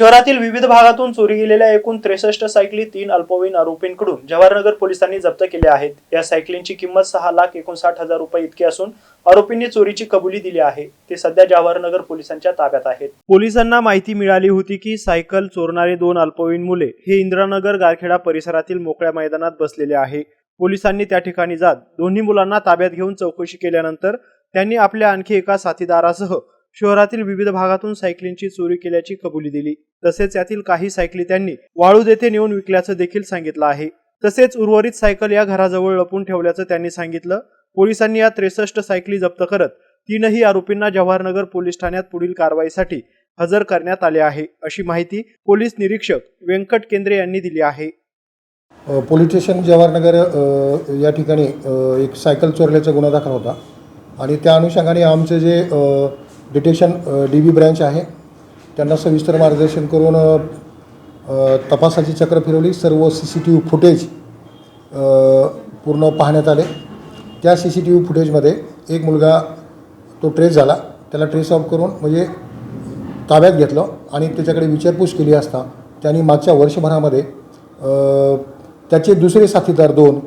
शहरातील विविध भागातून चोरी गेलेल्या एकूण त्रेसष्ट सायकली तीन अल्पवयीन आरोपींकडून जवाहरनगर पोलिसांनी जप्त केल्या आहेत. या सायकलींची किंमत सहा लाख एकोणसाठ हजार रुपये इतकी असून आरोपींनी चोरीची कबुली दिली आहे. ते सध्या जवाहरनगर पोलिसांच्या ताब्यात आहेत. पोलिसांना माहिती मिळाली होती की सायकल चोरणारे दोन अल्पवयीन मुले हे इंद्रानगर गारखेडा परिसरातील मोकळ्या मैदानात बसलेले आहे. पोलिसांनी त्या ठिकाणी जात दोन्ही मुलांना ताब्यात घेऊन चौकशी केल्यानंतर त्यांनी आपल्या आणखी एका साथीदारासह शहरातील विविध भागातून सायकलींची चोरी केल्याची कबुली दिली. तसेच यातील काही सायकली त्यांनी वाळूद येथे नेऊन विकल्याचं देखील सांगितलं आहे. तसेच उर्वरित सायकल या घराजवळ लपून ठेवल्याचं त्यांनी सांगितलं. पोलिसांनी या त्रेसष्ट सायकली जप्त करत तीनही आरोपींना जवाहरनगर पोलीस ठाण्यात पुढील कारवाईसाठी हजर करण्यात आले आहे अशी माहिती पोलीस निरीक्षक व्यंकट केंद्रे यांनी दिली आहे. पोलीस स्टेशन जवाहरनगर या ठिकाणी एक सायकल चोरल्याचा गुन्हा दाखल होता. आणि त्या अनुषंगाने आमचे जे डिटेक्शन डी बी ब्रँच आहे. त्यांना सविस्तर मार्गदर्शन करून तपासाची चक्र फिरवली. सर्व C C T V footage पूर्ण पाहण्यात आले. त्या सी सी टी व्ही फुटेजमध्ये एक मुलगा तो ट्रेस झाला. त्याला ट्रेस ऑफ करून म्हणजे ताब्यात घेतलं आणि त्याच्याकडे विचारपूस केली असता त्यांनी मागच्या वर्षभरामध्ये त्याचे दुसरे साथीदार दोन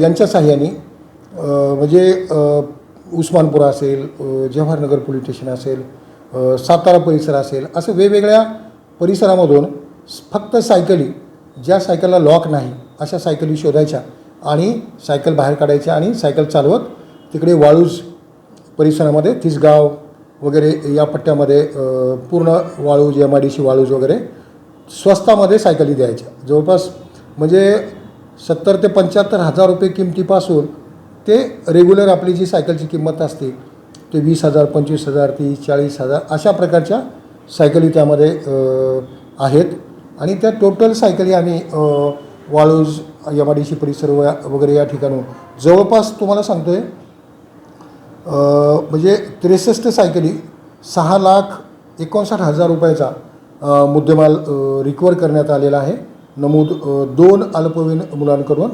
यांच्या साह्याने म्हणजे उस्मानपुरा असेल जवाहरनगर पोलीस स्टेशन असेल सातारा परिसर असेल असं वेगवेगळ्या परिसरामधून फक्त सायकली ज्या सायकलला लॉक नाही अशा सायकली शोधायच्या आणि सायकल बाहेर काढायच्या आणि सायकल चालवत तिकडे वाळूज परिसरामध्ये तिसगाव वगैरे या पट्ट्यामध्ये पूर्ण Waluj M I D C Waluj वगैरे स्वस्तामध्ये सायकली द्यायच्या. जवळपास म्हणजे सत्तर ते पंच्याहत्तर हजार रुपये किमतीपासून ते रेग्युलर आपली जी सायकलची किंमत असते ते वीस हजार पंचवीस हजार तीस चाळीस हजार अशा प्रकारच्या सायकली त्यामध्ये आहेत. आणि त्या टोटल सायकली आम्ही Waluj M I D C परिसर व- वगैरे या ठिकाणून जवळपास तुम्हाला सांगतो आहे म्हणजे त्रेसष्ट सायकली सहा लाख एकोणसाठ हजार रुपयाचा मुद्देमाल रिकवर करण्यात आलेला आहे. नमूद दोन अल्पवयीन मुलांकडून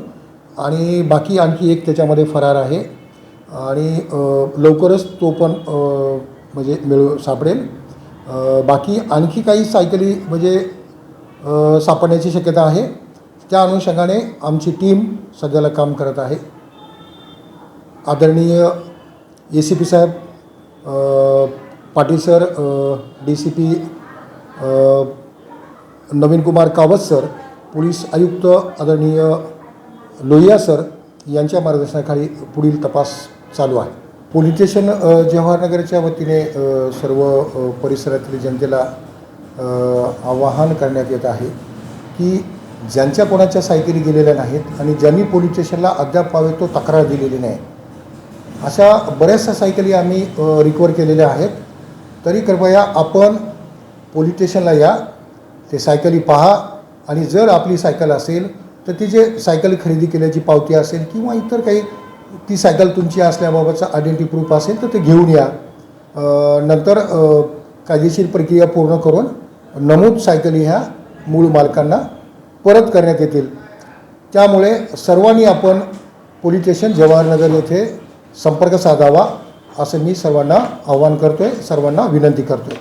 आणि बाकी आणखी एक त्याच्यामध्ये फरार आहे. आणि लवकरच तो पण म्हणजे मिळू सापडेल. बाकी आणखी काही सायकली म्हणजे सापडण्याची शक्यता आहे. त्या अनुषंगाने आमची टीम सध्याला काम करत आहे. आदरणीय A C P Saheb Patil sir D C P Naveen Kumar Kawat sir police आयुक्त आदरणीय लोहिया सर यांच्या मार्गदर्शनाखाली पुढील तपास चालू आहे. पोलीस स्टेशन जवाहरनगरच्या वतीने सर्व परिसरातील जनतेला आवाहन करण्यात येत आहे की ज्यांच्या कोणाच्या सायकली गेलेल्या नाहीत आणि ज्यांनी पोलीस स्टेशनला अद्याप पावे तो तक्रार दिलेली नाही अशा बऱ्याचशा सायकली आम्ही रिकवर केलेल्या आहेत. तरी कृपया आपण पोलीस स्टेशनला या ते सायकली पहा आणि जर आपली सायकल असेल तर ती जे सायकल खरेदी केल्याची पावती असेल किंवा इतर काही ती सायकल तुमची असल्याबाबतचा आयडेंटिटी प्रूफ असेल तर ते घेऊन या. नंतर कायदेशीर प्रक्रिया पूर्ण करून नमूद सायकली ह्या मूळ मालकांना परत करण्यात येतील. त्यामुळे सर्वांनी आपण पोलीस स्टेशन जवाहरनगर येथे संपर्क साधावा असं मी सर्वांना आव्हान करतो आहे सर्वांना विनंती करतो आहे